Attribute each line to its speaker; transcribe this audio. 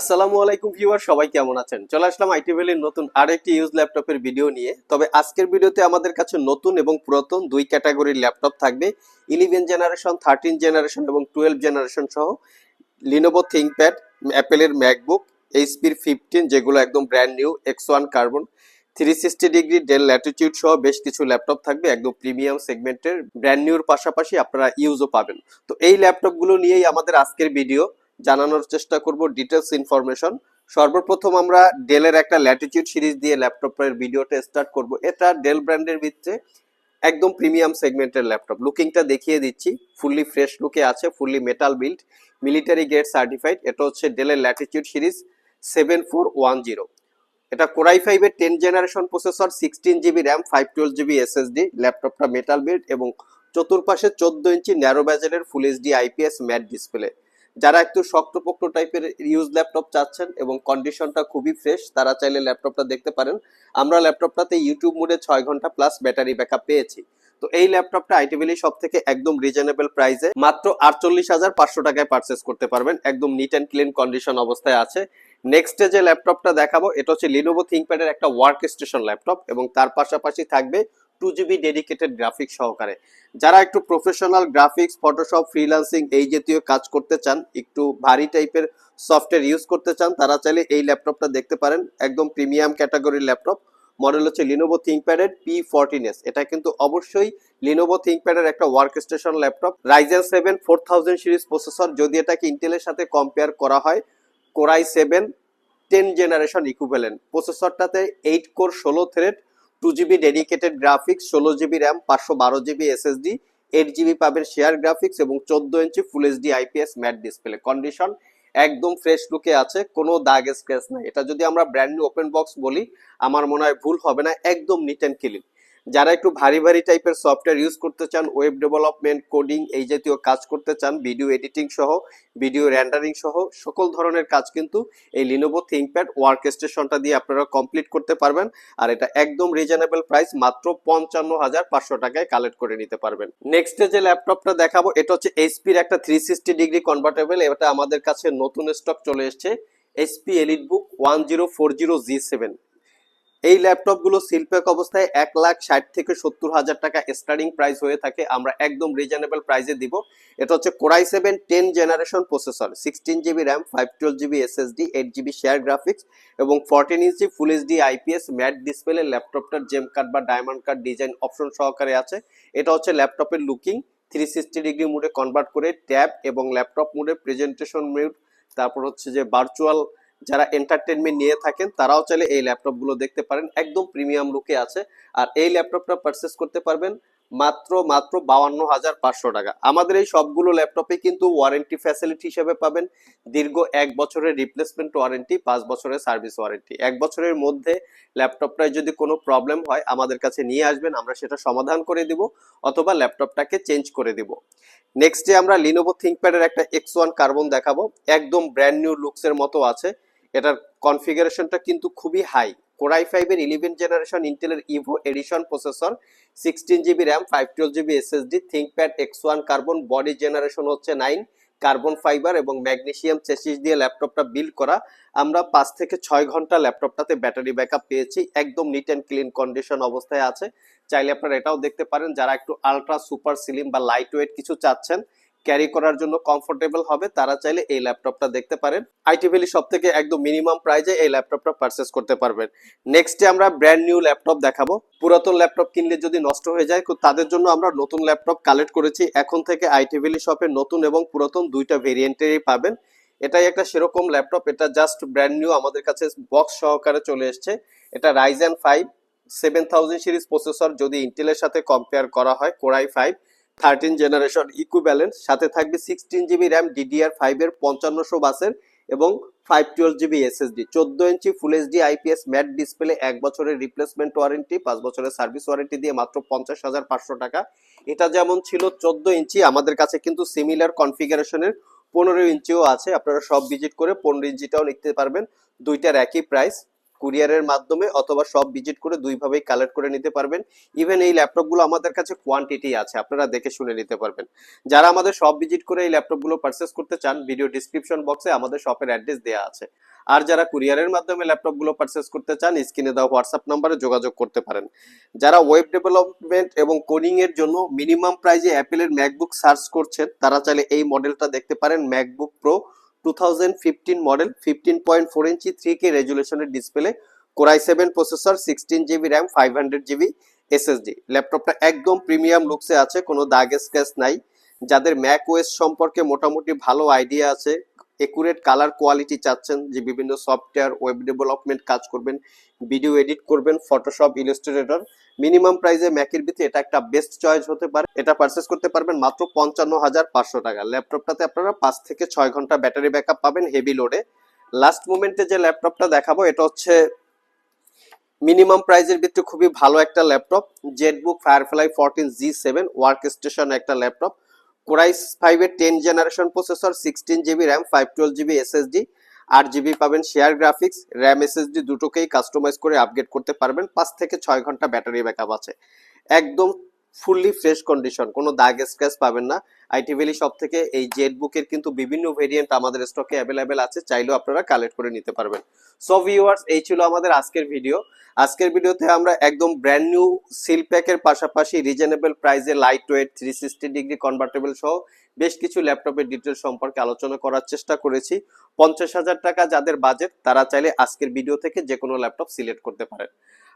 Speaker 1: আসসালামু আলাইকুম ভিউয়ার, সবাই কেমন আছেন? চলে আসলাম আইটি ভ্যালির নতুন আরেকটি ইউজ ল্যাপটপের ভিডিও নিয়ে। তবে আজকের ভিডিওতে আমাদের কাছে নতুন এবং পুরাতন দুই ক্যাটাগরির ল্যাপটপ থাকবে। ইলেভেন জেনারেশন, থার্টিন জেনারেশন এবং টুয়েলভ জেনারেশন সহ লিনোভো থিঙ্কপ্যাড অ্যাপেলের ম্যাকবুক এইচপির ফিফটিন, যেগুলো একদম brand new X one carbon three sixty degree Dell Latitude সহ বেশ কিছু ল্যাপটপ থাকবে, একদম প্রিমিয়াম সেগমেন্টের ব্র্যান্ড নিউর পাশাপাশি আপনারা ইউজও পাবেন। তো এই ল্যাপটপগুলো নিয়েই আমাদের আজকের ভিডিও। জানানোর চেষ্টা করব ডিটেলস ইনফরমেশন সর্বপ্রথম আমরা ডেলের একটা ল্যাটিটিউড সিরিজ দিয়ে ল্যাপটপের ভিডিওটা স্টার্ট করব। এটা ডেল ব্র্যান্ডের ভিতরে একদম প্রিমিয়াম সেগমেন্টের ল্যাপটপ। লুকিংটা দেখিয়ে দিচ্ছি। ফুললি ফ্রেশ লুকে আছে fully metal build military grade certified এটা হচ্ছে ডেলের Latitude series seven four one zero এটা কোরাই ফাইভের ten generation processor sixteen GB RAM five twelve GB SSD ল্যাপটপটা মেটাল বিল্ড এবং চতুর্পাশে চোদ্দ inch narrow ব্যাজেলের full HD IPS matte display যারা একটু শক্তপোক্ত টাইপের ইউজ ল্যাপটপ চাচ্ছেন এবং কন্ডিশনটা খুবই ফ্রেশ তারা চাইলে ল্যাপটপটা দেখতে পারেন। আমরা ল্যাপটপটাতে ইউটিউব মোডে ছয় ঘণ্টা প্লাস ব্যাটারি ব্যাকআপ পেয়েছি। তো এই ল্যাপটপটা আইটিভিলি সব থেকে একদম রিজনেবল প্রাইসে মাত্র আটচল্লিশ হাজার পাঁচশো টাকায় পারচেস করতে পারবেন। একদম নিট অ্যান্ড ক্লিন কন্ডিশন অবস্থায় আছে। নেক্সটে যে ল্যাপটপটা দেখাবো, এটা হচ্ছে লিনোভো থিঙ্কপ্যাডের একটা ওয়ার্ক স্টেশন ল্যাপটপ এবং তার পাশাপাশি থাকবে টু জিবি ডেডিকেটেড গ্রাফিক্স সহকারে। যারা একটু প্রফেশনাল গ্রাফিক্স ফটোশপ ফ্রিল্যান্সিং এই জাতীয় কাজ করতে চান, একটু ভারী টাইপের সফটওয়্যার ইউজ করতে চান, তারা চাইলে এই ল্যাপটপটা দেখতে পারেন। একদম প্রিমিয়াম ক্যাটাগরির ল্যাপটপ। মডেল হচ্ছে লিনোভো থিঙ্কপ্যাডের পি ফোরটিন এস এটা কিন্তু অবশ্যই লিনোভো থিঙ্কপ্যাডের একটা workstation laptop. Ryzen seven four thousand series processor যদি এটাকে ইন্টেলের সাথে কম্পেয়ার করা হয় core i seven ten generation equivalent প্রসেসরটাতে eight core ষোলো thread two GB dedicated graphics ষোলো জিবি র্যাম পাঁচশো বারো জিবি এসএসডি এইট জিবি পাবেন শেয়ার গ্রাফিক্স এবং চোদ্দ inch full HD IPS matte display condition একদম ফ্রেশ লুকে আছে, কোনো দাগ স্ক্র্যাচ নাই। এটা যদি আমরা ব্র্যান্ড নিউ ওপেন বক্স বলি, আমার মনে হয় ভুল হবে না, একদম নিট অ্যান্ড ক্লিন যারা একটু ভারী ভারী টাইপের সফটওয়্যার ইউজ করতে চান ওয়েব ডেভেলপমেন্ট কোডিং এই জাতীয় কাজ করতে চান ভিডিও এডিটিং সহ ভিডিও র্যান্ডারিং সহ, সকল ধরনের কাজ কিন্তু এই লিনোভো থিঙ্কপ্যাড ওয়ার্ক স্টেশনটা দিয়ে আপনারা কমপ্লিট করতে পারবেন। আর এটা একদম রিজনেবল প্রাইস মাত্র পঞ্চান্ন হাজার পাঁচশো টাকায় কালেক্ট করে নিতে পারবেন। নেক্সটে যে ল্যাপটপটা দেখাবো, এটা হচ্ছে এইচপির একটা থ্রি সিক্সটি ডিগ্রি কনভার্টেবল এটা আমাদের কাছে নতুন স্টক চলে এসছে। HP elite book one zero four zero G seven এই ল্যাপটপগুলো শিল্পক অবস্থায় এক লাখ ষাট থেকে সত্তর হাজার টাকা স্টার্টিং প্রাইস হয়ে থাকে। আমরা একদম রিজনেবল প্রাইসে দিব। এটা হচ্ছে core i seven ten generation processor sixteen GB RAM five twelve GB SSD eight GB share graphics এবং fourteen inch full HD IPS matte display ল্যাপটপটার gem card বা ডায়মন্ড কার্ড ডিজাইন অপশন সহকারে আছে। এটা হচ্ছে ল্যাপটপের লুকিং থ্রি সিক্সটি ডিগ্রি মুডে convert করে tab এবং ল্যাপটপ মুডে প্রেজেন্টেশন মুড তারপর হচ্ছে যে ভার্চুয়াল যারা এন্টারটেনমেন্ট নিয়ে থাকেন, তারাও চাইলে এই ল্যাপটপগুলো দেখতে পারেন। একদম প্রিমিয়াম লুকে আছে। আর এই ল্যাপটপটা পারচেস করতে পারবেন মাত্র মাত্র বাউান্ন হাজার পাঁচশো টাকা। আমাদের এই সবগুলো ল্যাপটপে কিন্তু ওয়ারেন্টি ফ্যাসিলিটি হিসেবে পাবেন। দীর্ঘ এক বছরের রিপ্লেসমেন্ট ওয়ারেন্টি পাঁচ বছরের সার্ভিস ওয়ারেন্টি এক বছরের মধ্যে ল্যাপটপটায় যদি কোনো প্রবলেম হয়, আমাদের কাছে নিয়ে আসবেন, আমরা সেটা সমাধান করে দিব অথবা ল্যাপটপটাকে চেঞ্জ করে দিব। নেক্সটে আমরা লিনোভো থিঙ্কপ্যাডের একটা এক্স ওয়ান কার্বন দেখাবো। একদম ব্র্যান্ড নিউ লুকসের মতো আছে। এটার কনফিগারেশনটা কিন্তু খুবই হাই। কোরাই ফাইভের ইলেভেন জেনারেশন ইন্টেলের Evo edition processor sixteen GB RAM five twelve GB SSD ThinkPad X one carbon body generation হচ্ছে নাইন কার্বন ফাইবার এবং ম্যাগনেশিয়াম চেসিস দিয়ে ল্যাপটপটা বিল্ড করা। আমরা পাঁচ থেকে ছয় ঘণ্টা ল্যাপটপটাতে ব্যাটারি ব্যাকআপ পেয়েছি, একদম নিট অ্যান্ড ক্লিন কন্ডিশন অবস্থায় আছে। চাইলে আপনারা এটাও দেখতে পারেন, যারা একটু আলট্রা সুপার সিলিম বা লাইট ওয়েট কিছু চাচ্ছেন ক্যারি করার জন্য কমফোর্টেবল হবে, তারা চাইলে এই ল্যাপটপটা দেখতে পারেন। আইটি ভ্যালি সব থেকে একদম মিনিমাম প্রাইজে এই ল্যাপটপটা পারচেস করতে পারবেন। নেক্সটে আমরা ব্র্যান্ড নিউ ল্যাপটপ দেখাবো। পুরাতন ল্যাপটপ কিনলে যদি নষ্ট হয়ে যায় তাদের জন্য আমরা নতুন ল্যাপটপ কালেক্ট করেছি। এখন থেকে আইটি ভ্যালি শপে নতুন এবং পুরাতন দুইটা ভেরিয়েন্টেরই পাবেন। এটাই একটা সেরকম ল্যাপটপ এটা জাস্ট ব্র্যান্ড নিউ আমাদের কাছে বক্স সহকারে চলে এসছে। এটা Ryzen five seven thousand series processor যদি ইন্টেলের সাথে কম্পেয়ার করা হয় core i five thirteen generation equivalence সাথে থাকবে সিক্সটিন জিবি র্যাম ডিডিআর ফাইভের পঞ্চান্নশো বাসের এবং ফাইভ টুয়েলভ জিবি এসএসডি চোদ্দ inch full HD IPS matte display এক বছরের রিপ্লেসমেন্ট ওয়ারেন্টি পাঁচ বছরের সার্ভিস ওয়ারেন্টি দিয়ে মাত্র পঞ্চাশ হাজার পাঁচশো টাকা। এটা যেমন ছিল চোদ্দ ইঞ্চি আমাদের কাছে কিন্তু সিমিলার কনফিগারেশনের পনেরো ইঞ্চিও আছে। আপনারা সব ভিজিট করে পনেরো ইঞ্চিটাও নিতে পারবেন। দুইটার একই প্রাইস কুরিয়ারের মাধ্যমে অথবা সব ভিজিট করে দুইভাবেই কালেক্ট করে নিতে পারবেন। ইভেন এই ল্যাপটপগুলো আমাদের কাছে কোয়ান্টিটি আছে, আপনারা দেখে শুনে নিতে পারবেন। যারা আমাদের সব ভিজিট করে এই ল্যাপটপগুলো পারচেস করতে চান ভিডিও ডিসক্রিপশন বক্সে আমাদের শপের অ্যাড্রেস দেওয়া আছে। আর যারা কুরিয়ারের মাধ্যমে ল্যাপটপগুলো পারচেস করতে চান স্ক্রিনে দেওয়া হোয়াটসঅ্যাপ নাম্বারে যোগাযোগ করতে পারেন। যারা ওয়েব ডেভেলপমেন্ট এবং কোডিং এর জন্য মিনিমাম প্রাইজে অ্যাপেলের ম্যাকবুক সার্চ করছেন, তারা চাইলে এই মডেলটা দেখতে পারেন MacBook Pro two model fifteen point four inch three K রেজুলেশনের display core i seven processor sixteen GB RAM five hundred GB ল্যাপটপটা একদম প্রিমিয়াম লুকসে আছে, কোনো দাগ স্ক্র্যাচ নাই। যাদের ম্যাক সম্পর্কে মোটামুটি ভালো আইডিয়া আছে একুরেট কালার কোয়ালিটি চাচ্ছেন যে বিভিন্ন সফটওয়্যার ওয়েব ডেভেলপমেন্ট কাজ করবেন ভিডিও এডিট করবেন ফটোশপ ইলাস্ট্রেটর মিনিমাম প্রাইসে ম্যাকের ভিতরে এটা একটা বেস্ট চয়েস হতে পারে। এটা পারচেস করতে পারবেন মাত্র পঞ্চান্ন হাজার পাঁচশো টাকা। ল্যাপটপটাতে আপনারা পাঁচ থেকে ছয় ঘণ্টা ব্যাটারি ব্যাকআপ পাবেন হেভি লোডে লাস্ট মোমেন্টে যে ল্যাপটপটা দেখাবো, এটা হচ্ছে মিনিমাম প্রাইজের ভিতরে খুবই ভালো একটা laptop Jetbook Firefly fourteen G seven workstation একটা ল্যাপটপ কোরাইস ফাইভের ten generation processor, sixteen GB RAM, five twelve GB SSD, আট জিবি পাবেন শেয়ার গ্রাফিক্স, র্যাম এসএসডি দুটোকেই কাস্টমাইজ করে আপগ্রেড করতে পারবেন। পাঁচ থেকে ছয় ঘণ্টা ব্যাটারি ব্যাকআপ আছে। একদম ফুললি ফ্রেশ কন্ডিশন কোনো দাগ স্ক্র্যাচ পাবেন না। আইটি ভ্যালি সব থেকে এই জেট বুকের কিন্তু বিভিন্ন ভেরিয়েন্ট আমাদের স্টকে অ্যাভেলেবেল আছে, চাইলেও আপনারা কালেক্ট করে নিতে পারবেন। সো ভিউয়ার্স এই ছিল আমাদের আজকের ভিডিও আজকের ভিডিওতে আমরা একদম ব্র্যান্ড নিউ সিল প্যাকের পাশাপাশি রিজনেবল প্রাইসে lightweight three sixty degree convertible সহ বেশ কিছু ল্যাপটপের ডিটেল সম্পর্কে আলোচনা করার চেষ্টা করেছি। পঞ্চাশ হাজার টাকা যাদের বাজেট তারা চাইলে আজকের ভিডিও থেকে যে কোনো ল্যাপটপ সিলেক্ট করতে পারেন।